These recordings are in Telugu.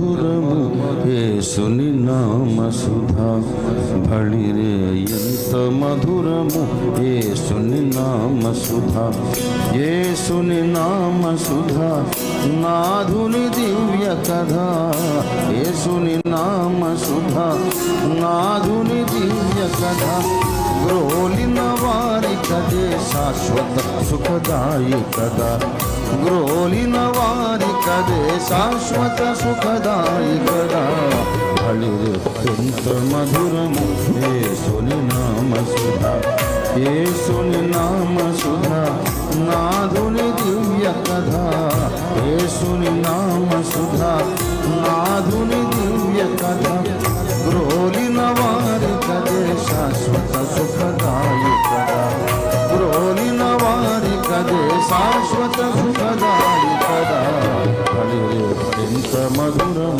మధురము యేసుని నామ సుధా. బళిరే ఎంత మధురము యేసుని నామ సుధా. యేసుని నామ సుధా నాధుని దివ్య కథ. యేసుని నామ సుధా నాధుని దివ్య కథ. గ్రోలిన వారి కదే శాశ్వత సుఖదాయి కదా గ్రోలిన వారి रे शाश्वत सुखदायिकदा हळिरे अत्यंत मधुर मुखे सुन नाम सुधा। ये सुन नाम सुधा नाधुनि दिव्य कथा। ये सुन नाम सुधा नाधुनि दिव्य कथा। ग्रोलि नवार कदे शाश्वत सुखदायिकदा ग्रोलि नवार कदे शाश्वत Madura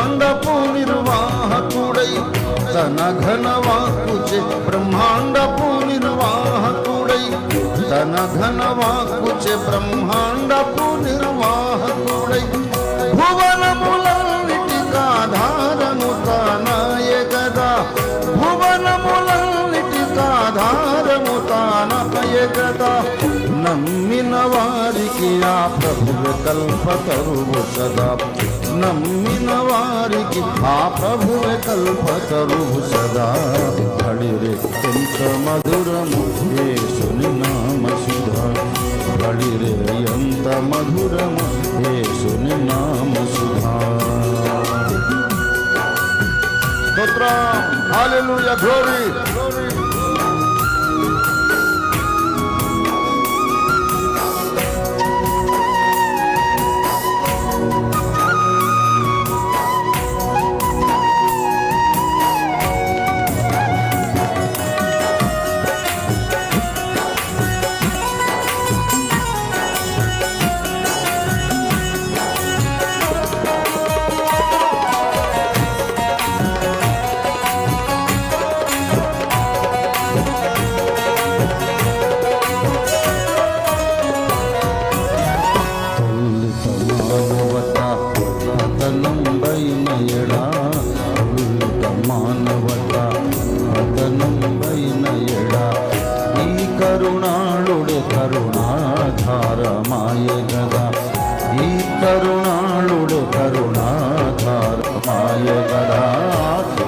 ఘన వాక్కుచే బ్రహ్మాండపు నిర్వాహకుడై తన ఘన వాక్కుచే బ్రహ్మాండపు నిర్వాహకుడై భువనములన్నిటి ఆధారము తానాయ గదా భువనములన్నిటి ఆధారము తానాయ గదా నమ్మిన వారికి ఆ ప్రభువ కల్పతరువు సదా. నమ్మిన వారికి ఆ ప్రభువు కల్పతరువు సదా. బడిరే ఎంత మధురము యేసుని నామ సుధ బడిరే ఎంత మధురము యేసుని నామ సుధ స్తోత్రం హల్లెలూయా గ్లోరీ. ఈ కరుణాళుడే కరుణాధారమాయ గదా ఈ కరుణాళుడే కరుణాధారమాయ గదా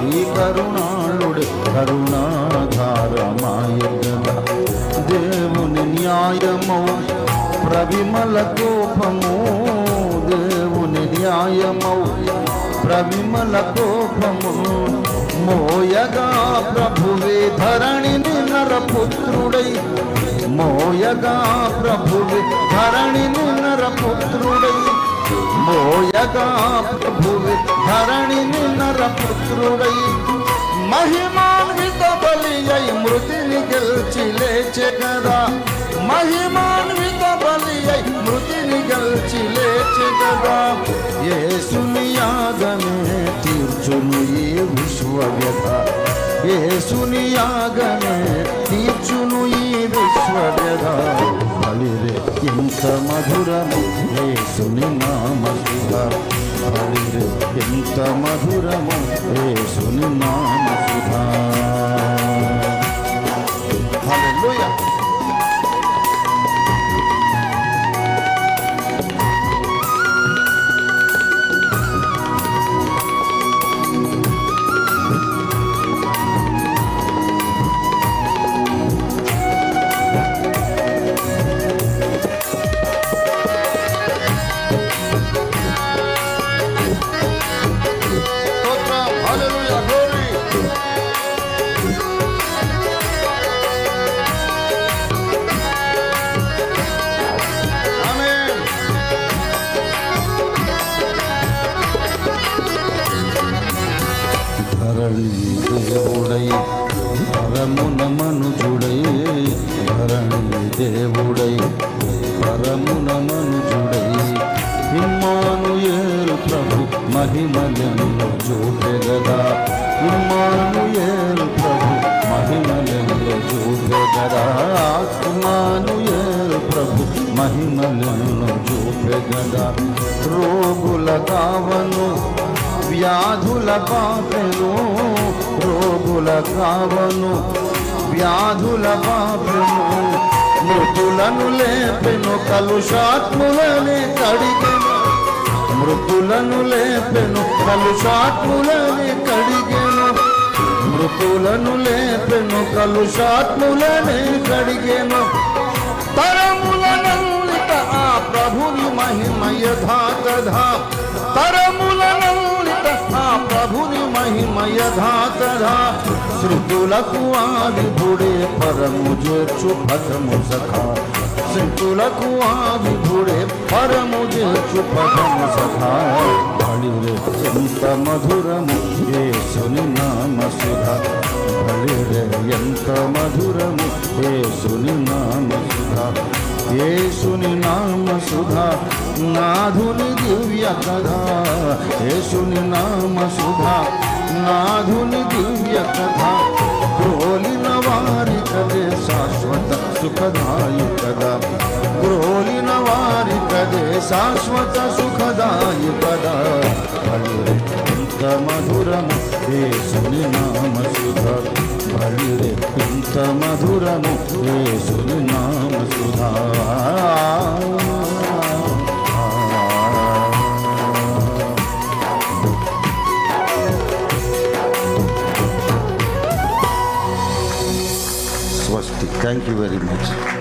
ఈ కరుణాళుడే కరుణాధారమాయ గదా దేవుని న్యాయము ప్రవిమల కోపము. దేవుని న్యాయమౌ ప్రవిమల కోపము. మోయగా ప్రభువే ధరణిని నరపుత్రుడై. మోయగా ప్రభువి ధరణిని నరపుత్రుడై. మోయగా ప్రభువి ధరణిని నరపుత్రుడై. మహిమాన్విత బలి అయి మృతిని గెలిచి లేచె కదా. మహిమాన్విత బలి అయి మృతిని గెలిచి లేచె కదా. యేసుని యాగమే తీర్చును ఏ విశ్వ వ్యథ యేసుని యాగమే తీర్చును ఈ విశ్వవ్యధ. బలిరే ఎంత మధురము యేసుని నామసుధ బలిరే ఎంత మధురము యేసుని నామసుధ ధరణి దేవుడై పరమున మనుజుడై. ఏరు ప్రభు మహిమలెన్ను చూపెగదా ఇమ్మానుయేలు ప్రభు మహిమలెన్ను చూపెగదా ఆత్మాను ఏరు ప్రభు మహిమలెన్ను చూపెగదా రోగుల కావను వ్యాధుల పాపను రోగుల కావను వ్యాధుల పాపెను మృతులను లేపెను కలుషాత్ములని కడిగెను మృతులను లేపెను కలుషాత్ములని కడిగెను మృతులను లేపెను కలుషాత్ములని కడిగెను తరములనందిత ఆ ప్రభుని మహిమ యథాతథా తరములనందిత ఆ महिमय धातरा श्रृंकुल कुआरी बूढ़े पर मुझे चुपत मुसखा। श्रृंकुल कुआरी बूढ़े पर मुझे चुपत मुसखा। भले यंत मधुर मुझे सुन नाम सुधा। भले यंत मधुर मुझे सुन नाम सुधा। ये सुनि नाम सुधा, नाधुनि दिव्य कथा। ये सुनि नाम सुधा नाधुन दिव्य कथा ग्रोलि नवारी कदे शाश्वत सुखदायि कदा ग्रोलि नवारी कदे शाश्वत सुखदायि कदा पिन्त मधुरम हे सुन नाम सुधा। भलिरे पिंत मधुरम हे सुन नाम सुधा। very much.